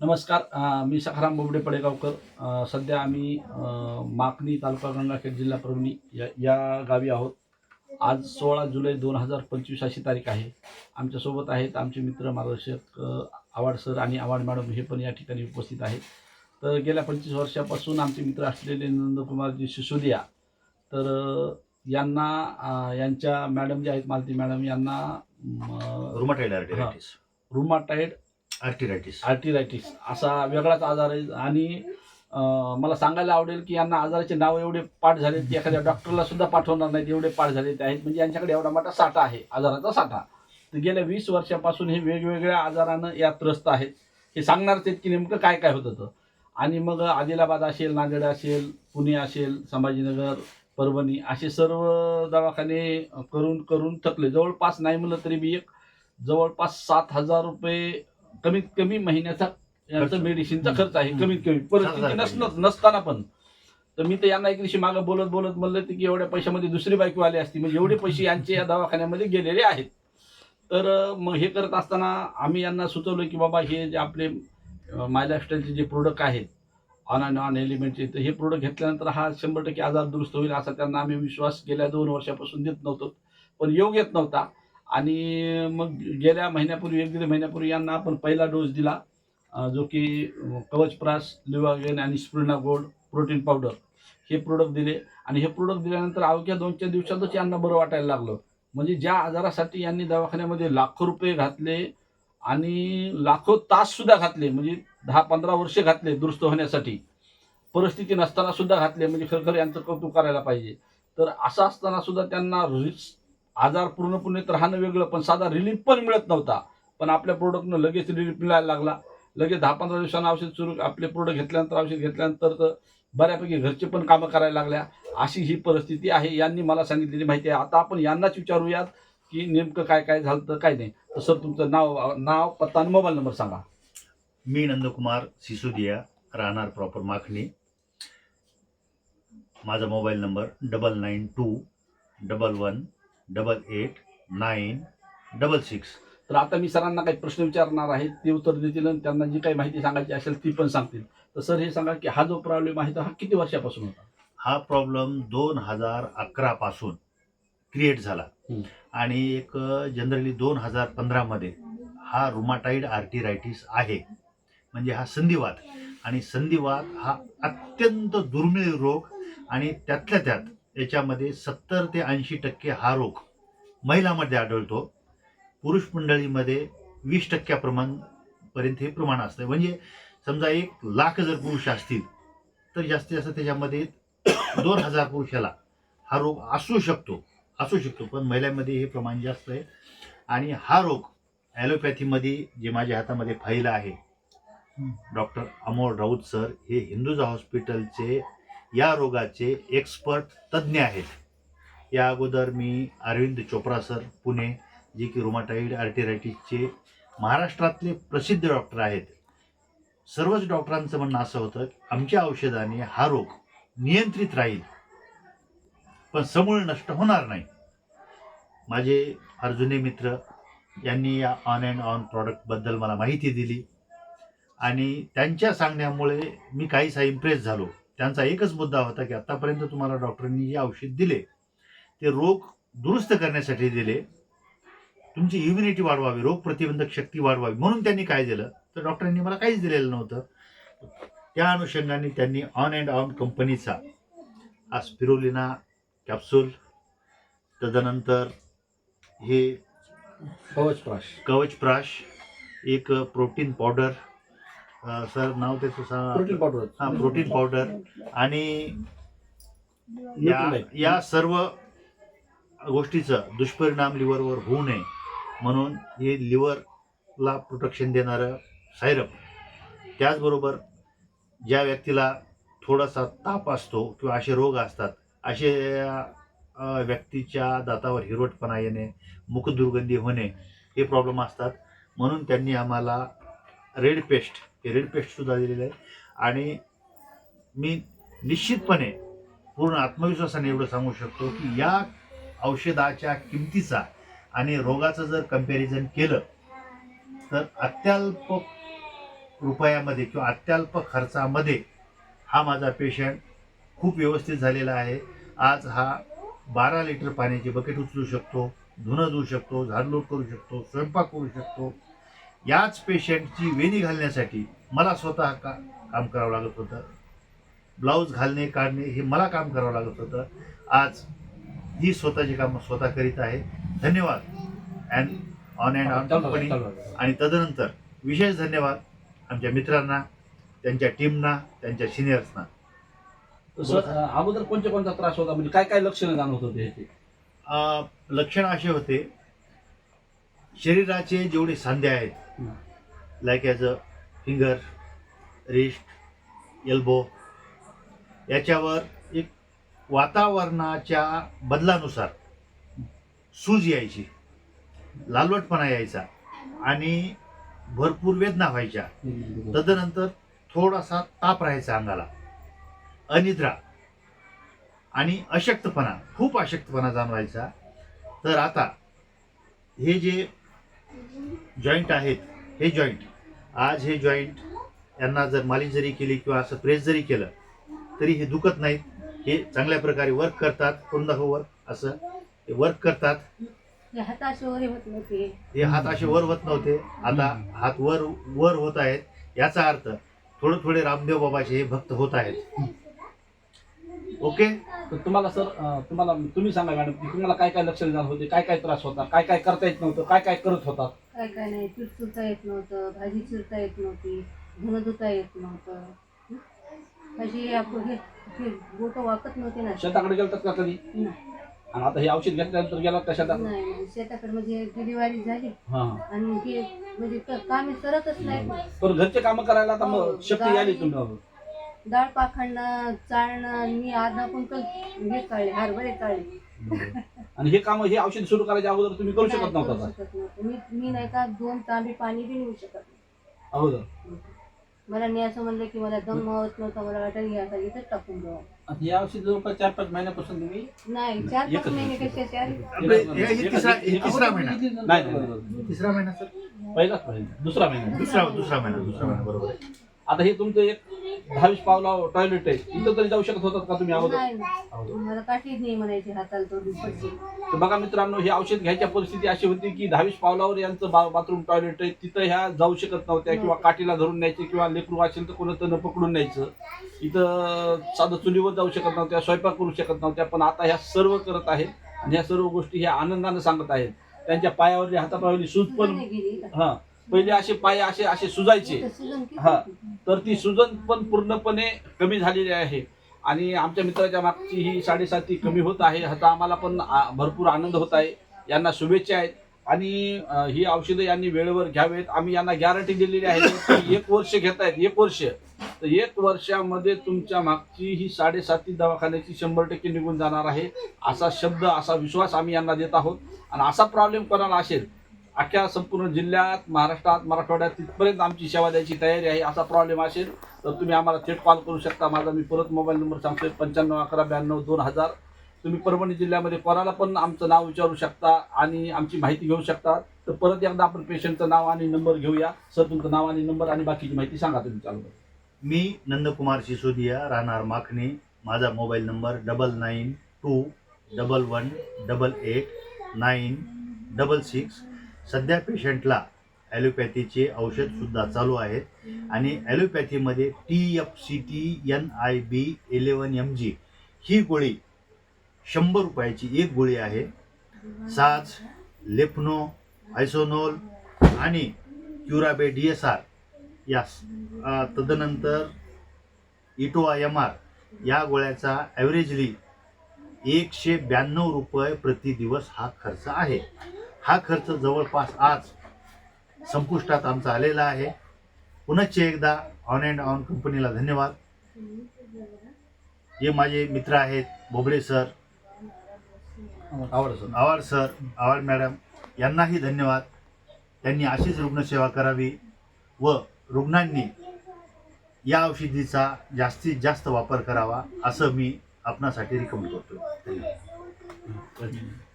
नमस्कार मी सखाराम बोबडे पडेगावकर. सध्या आम्ही माकणी तालुका गंगाखेड जिल्हा परभणी या या गावी आहोत. आज सोळा जुलै दोन हजार पंचवीस अशी तारीख आहे. आमच्यासोबत आहेत आमचे मित्र मार्गदर्शक आवाड सर आणि आवाड मॅडम हे पण या ठिकाणी उपस्थित आहेत. तर गेल्या पंचवीस वर्षापासून आमचे मित्र असलेले नंदकुमारजी सिसोदिया तर यांना यांच्या मॅडम जे आहेत मालती मॅडम यांना रुमाटाईड रुमाटाईड आर्टिरायटिस आर्टिरायटिस असा वेगळाच आजार आहे. आणि अं, मला सांगायला आवडेल की यांना आजाराचे नाव एवढे पाठ झाले की एखाद्या डॉक्टरला सुद्धा पाठवणार नाहीत एवढे पाठ झालेले आहेत. म्हणजे यांच्याकडे एवढा मोठा साठा आहे आजाराचा साठा. तर गेल्या वीस वर्षापासून हे वेगवेगळ्या आजारानं या त्रस्त आहेत. हे सांगणारच आहेत की नेमकं काय काय होतं तर आणि मग आदिलाबाद असेल नांदेड असेल पुणे असेल संभाजीनगर परभणी असे सर्व दवाखाने करून करून थकले. जवळपास नाही म्हणलं तरी बी एक जवळपास सात हजार रुपये कमीत कमी महिन्याचा यांचा. मेडिसिनचा खर्च आहे कमीत कमी. परिस्थिती नसन रुपये. नसताना पण. तर मी तर यांना एक दिवशी मागं बोलत बोलत म्हणलं होतं की एवढ्या पैशामध्ये दुसरी बायको आली असती. म्हणजे एवढे पैसे यांचे या दवाखान्यामध्ये गेलेले आहेत. तर मग हे करत असताना आम्ही यांना सुचवलं की बाबा हे जे आपले माय लाईफस्टाईलचे जे प्रोडक्ट आहेत ऑन अँड ऑन एलिमेंटचे तर हे प्रोडक्ट घेतल्यानंतर हा शंभर टक्के आजार दुरुस्त होईल असा त्यांना आम्ही विश्वास गेल्या दोन वर्षापासून देत नव्हतो. पण योग येत नव्हता. आणि मग गेल्या महिन्यापूर्वी एक दीड महिन्यापूर्वी यांना आपण पहिला डोस दिला जो की कवचप्रास कवच प्रास लिवागेन आणि स्प्रिना गोल्ड प्रोटीन पावडर. हे प्रोडक्ट दिले आणि हे प्रोडक्ट दिल्यानंतर अवघ्या दोन चार दिवसातच यांना बरं वाटायला लागलं. म्हणजे ज्या आजारासाठी यांनी दवाखान्यामध्ये लाखो रुपये घातले आणि लाखो ताससुद्धा घातले म्हणजे दहा पंधरा वर्षे घातले दुरुस्त होण्यासाठी. परिस्थिती नसताना सुद्धा घातले म्हणजे खरखर यांचं कौतुक करायला पाहिजे. तर असं असताना सुद्धा त्यांना रिस्क आजार पूर्णपणे तर राहणं वेगळं पण साधा रिलीफ पण मिळत नव्हता. पण आपल्या प्रोडक्टनं लगेच रिलीफ मिळायला लागला. लगेच दहा पंधरा दिवसांना औषध सुरू आपले प्रोडक्ट घेतल्यानंतर औषध घेतल्यानंतर तर बऱ्यापैकी घरचे पण कामं करायला लागल्या. अशी ही परिस्थिती आहे यांनी मला सांगितलेली माहिती आहे. आता आपण यांनाच विचारूयात की नेमकं काय काय झालं तर काय नाही. तर सर तुमचं नाव नाव पत्ता आणि मोबाईल नंबर सांगा. मी नंदकुमार सिसोदिया राहणार प्रॉपर माखणी. माझा mobile number double nine two double one double eight nine double six तर आता मी सरांना काही प्रश्न विचारणार आहे ते उत्तर देतील आणि त्यांना जी काही माहिती सांगायची असेल ती पण सांगतील. तर सर हे सांगा की हा जो प्रॉब्लेम आहे तर हा किती वर्षापासून होता? हा प्रॉब्लेम दोन हजार अकरा पासून क्रिएट झाला. आणि एक जनरली दोन हजार पंधरामध्ये हा रुमाटाईड आर्टिरायटिस आहे. म्हणजे हा संधिवात. आणि संधिवात हा अत्यंत दुर्मिळ रोग आणि त्यातल्या त्यात याच्यामध्ये सत्तर ते ऐंशी टक्के हा रोग महिलांमध्ये आढळतो. पुरुष मंडळीमध्ये वीस टक्क्याप्रमाण पर्यंत हे प्रमाण असतं. म्हणजे समजा एक लाख जर पुरुष असतील तर जास्तीत जास्त त्याच्यामध्ये दोन हजार पुरुषाला हा रोग असू शकतो. असू शकतो पण महिलांमध्ये हे प्रमाण जास्त आहे. आणि हा रोग ॲलोपॅथीमध्ये जे माझ्या हातामध्ये फाईल आहे डॉक्टर अमोल राऊत सर हे हिंदुजा हॉस्पिटलचे या रोगाचे एक्सपर्ट तज्ज्ञ आहेत. या अगोदर मी अरविंद चोप्रा सर पुणे जे की रुमाटाईड आर्टिरायटिसचे महाराष्ट्रातले प्रसिद्ध डॉक्टर आहेत. सर्वच डॉक्टरांचं म्हणणं असं होतं आमच्या औषधाने हा रोग नियंत्रित राहील पण समूळ नष्ट होणार नाही. माझे फार जुने मित्र यांनी या ऑन अँड ऑन प्रॉडक्टबद्दल मला माहिती दिली आणि त्यांच्या सांगण्यामुळे मी काहीसा इम्प्रेस झालो. त्यांचा एकच मुद्दा होता की आतापर्यंत तुम्हाला डॉक्टरांनी जे औषध दिले ते रोग दुरुस्त करण्यासाठी दिले तुमची इम्युनिटी वाढवावी रोग प्रतिबंधक शक्ती वाढवावी म्हणून त्यांनी काय दिलं तर डॉक्टरांनी मला काहीच दिलेलं नव्हतं. त्या अनुषंगाने त्यांनी ऑन अँड ऑन कंपनीचा हा स्पिरोलिना कॅप्सूल तदनंतर हे कवच प्राश. कवच प्राश एक प्रोटीन पावडर सर नाव त्याचं सा प्रोटीन पावडर. हा प्रोटीन पावडर. आणि या. या सर्व गोष्टीचं दुष्परिणाम लिव्हरवर होऊ नये म्हणून हे लिव्हरला प्रोटेक्शन देणारं सायरप. त्याचबरोबर ज्या व्यक्तीला थोडासा ताप असतो किंवा असे रोग असतात असे व्यक्तीच्या दातावर हिरवटपणा येणे मुखदुर्गंधी होणे हे प्रॉब्लेम असतात. म्हणून त्यांनी आम्हाला रेड पेस्ट हे पेस्टसुद्धा दिलेलं आहे. आणि मी निश्चितपणे पूर्ण आत्मविश्वासाने एवढं सांगू शकतो की या औषधाच्या किमतीचा आणि रोगाचं जर कंपॅरिझन केलं तर अत्यल्प रुपयामध्ये किंवा अत्यल्प खर्चामध्ये हा माझा पेशंट खूप व्यवस्थित झालेला आहे. आज हा बारा लिटर पाण्याची बकेट उचलू शकतो धुणं धुवू शकतो झाडलोट करू शकतो स्वयंपाक करू शकतो. याच पेशंटची वेणी घालण्यासाठी मला स्वतः का काम करावं लागत होतं. ब्लाऊज घालणे काढणे हे मला काम करावं लागत होतं. आज ही स्वतःची कामं स्वतः करीत आहे. धन्यवाद. And on and on company आणि तदनंतर विशेष धन्यवाद आमच्या मित्रांना त्यांच्या टीमना त्यांच्या सिनियर्सना अगोदर कोणत्या कोणता त्रास होता? म्हणजे काय काय लक्षणं जाणवत होते लक्षण असे होते शरीराचे जेवढे सांधे आहेत. Like as a finger wrist elbow याच्यावर एक वातावरणाच्या बदलानुसार सूज यायची लालवटपणा यायचा आणि भरपूर वेदना व्हायच्या. तदनंतर थोडासा ताप राहायचा अंगाला. अनिद्रा आणि अशक्तपणा खूप अशक्तपणा जाणवायचा. तर आता हे जे जॉईंट आहेत हे जॉईंट आज हे जॉईंट यांना जर मालिश जरी केली किंवा असं प्रेस जरी केलं तरी हे दुखत नाहीत. हे चांगल्या प्रकारे वर्क करतात कोण दाखव असं हे वर्क करतात. हे हे हात असे वर होत नव्हते. आता हात वर वर होत आहेत. याचा अर्थ थोडे थोडे रामदेव बाबाचे हे भक्त होत आहेत. ओके? तर तुम्हाला सर तुम्हाला तुम्ही सांगा मॅडम की तुम्हाला काय काय लक्षणं जाणवत होते काय काय त्रास होता काय काय करता येत नव्हतं काय काय करत होता काय काय नाही पीठ चुरता येत नव्हतं भाजी चिरता येत नव्हती धुणं धुता येत नव्हतं. हं? अशी आपण बोटं वाकत नव्हते ना. शेताकडे गेलतात का कधी? नाही. आणि आता हे औषध घेतल्यानंतर गेलात का शेतात? नाही. शेताकडे म्हणजे डिलिव्हरी झाली. हा. आणि हे म्हणजे कामे सरतच नाही. तर घरचे कामं करायला आता मग हो, शक्ती आली तुम्हाला. डाळ पाखडणं चाळणं मी अर्धा कुंटल हे चाळले हरभरे चाळले. आणि हे काम हे औषध सुरू करायच्या अगोदर तुम्ही करू शकत नव्हता का. मी मी नाही का दोन तांबे पाणी बी नेऊ शकत. नाही अगोदर. मला नाही असं म्हणलं की मला दम मावत नव्हता मला वाटलं आता इथंच टाकून द्यावं. आणि हे औषध जवळपास चार पाच महिन्यापासून तुम्ही नाही चार पाच एकच महिने आपले हे- हे तिसरा हे तिसरा महिना. नाही नाही, नाही. तिसरा महिना सर? पहिलाच महिना दुसरा महिना. दुसरा दुसरा महिना दुसरा महिना बरोबर आहे. आता हे तुमचं एक दहावीस पावला टॉयलेट आहे. इथं तरी जाऊ शकत होतात का तुम्ही अगोदर? नाही. मला काठीच नाही म्हणायची हाताला तोडून पडली तर बघा मित्रांनो हे औषध घ्यायच्या परिस्थिती अशी होती की दहावीस पावलावर यांचं बा बाथरूम टॉयलेट आहे. तिथं ह्या जाऊ शकत नव्हत्या किंवा काठीला धरून न्यायचे किंवा लेकरू असेल तर कोणाचं पकडून न्यायचं. इथं साधं चुलीवर जाऊ शकत नव्हत्या स्वयंपाक करू शकत नव्हत्या पण आता ह्या सर्व करत आहेत आणि ह्या सर्व गोष्टी ह्या आनंदानं सांगत आहेत. त्यांच्या पायावरची हातापायावरली सूज पण हा. पहिले असे पाय असे असे सुजायचे. हा. तर ती सुजन पण पूर्णपणे कमी झालेली आहे. आणि आमच्या मित्राच्या मागची ही साडेसाती कमी होत आहे. ह्याचा आम्हाला पण भरपूर आनंद होत आहे. यांना शुभेच्छा आहेत. आणि ही औषधं यांनी वेळेवर घ्यावेत. आम्ही यांना गॅरंटी दिलेली आहे की एक वर्ष घेत आहेत. एक वर्ष. तर एक वर्षामध्ये तुमच्या मागची ही साडेसाती दवाखान्याची शंभर टक्के निघून जाणार आहे. असा शब्द असा विश्वास आम्ही यांना देत आहोत. आणि असा प्रॉब्लेम कोणाला असेल अख्ख्या संपूर्ण जिल्ह्यात महाराष्ट्रात मराठवाड्यात तिथपर्यंत आमची सेवा द्यायची तयारी आहे असा प्रॉब्लेम असेल तर तुम्ही आम्हाला थेट कॉल करू शकता. माझा मी परत मोबाईल नंबर सांगतोय पंच्याण्णव अकरा ब्याण्णव दोन हजार. तुम्ही परभणी जिल्ह्यामध्ये कोणाला पण आमचं नाव विचारू शकता आणि आमची माहिती घेऊ शकता. तर परत एकदा आपण पेशंटचं नाव आणि नंबर घेऊया. सर तुमचं नाव आणि नंबर आणि बाकीची माहिती सांगा तुम्ही चालू मी नंदकुमार सिसोदिया राहणार माखणी. माझा mobile number double nine two double one double eight nine double six सध्या पेशंटला ॲलोपॅथीचे औषधसुद्धा चालू आहेत. आणि ॲलोपॅथीमध्ये T F C T N I B eleven M G ही गोळी शंभर रुपयाची एक गोळी आहे. साज लेफनो आयसोनोल आणि क्युराबे डी एस आर या तदनंतर इटोआ एम आर या गोळ्याचा ॲव्हरेजली एकशे ब्याण्णव रुपये प्रति दिवस हा खर्च आहे. हा खर्च जवळपास आज संपुष्टात आमचा आलेला आहे. पुनश्च एकदा ऑन अँड ऑन कंपनीला धन्यवाद. जे माझे मित्र आहेत Bobde sir Awad sir. Awad sir Awad madam यांनाही धन्यवाद. त्यांनी अशीच रुग्णसेवा करावी व रुग्णांनी या औषधीचा जास्तीत जास्त वापर करावा असं मी आपणासाठी रिकमेंड करतो धन्यवाद. धन्यवाद.